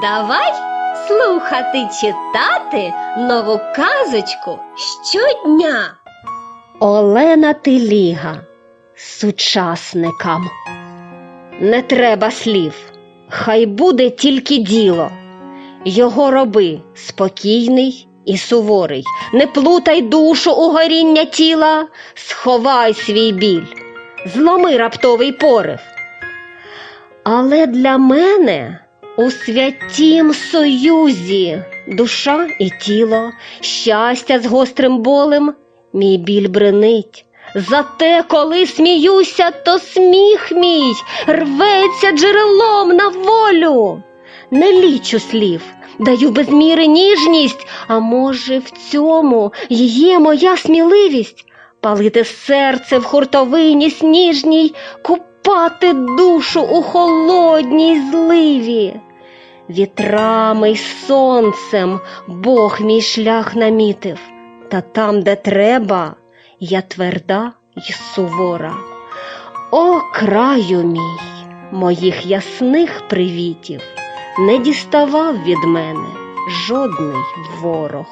Давай слухати читати нову казочку щодня. Олена Теліга сучасникам. Не треба слів, хай буде тільки діло. Його роби спокійний і суворий. Не плутай душу у горіння тіла, сховай свій біль, зломи раптовий порив. Але для мене у святім союзі душа і тіло, щастя з гострим болем, мій біль бренить. Зате, коли сміюся, то сміх мій рветься джерелом на волю. Не лічу слів, даю без міри ніжність, а може, в цьому є моя сміливість палити серце в хуртовині сніжній, купати душу у холодній зливі. Вітрами й сонцем Бог мій шлях намітив, та там, де треба, я тверда й сувора. О, краю мій, моїх ясних привітів, не діставав від мене жодний ворог.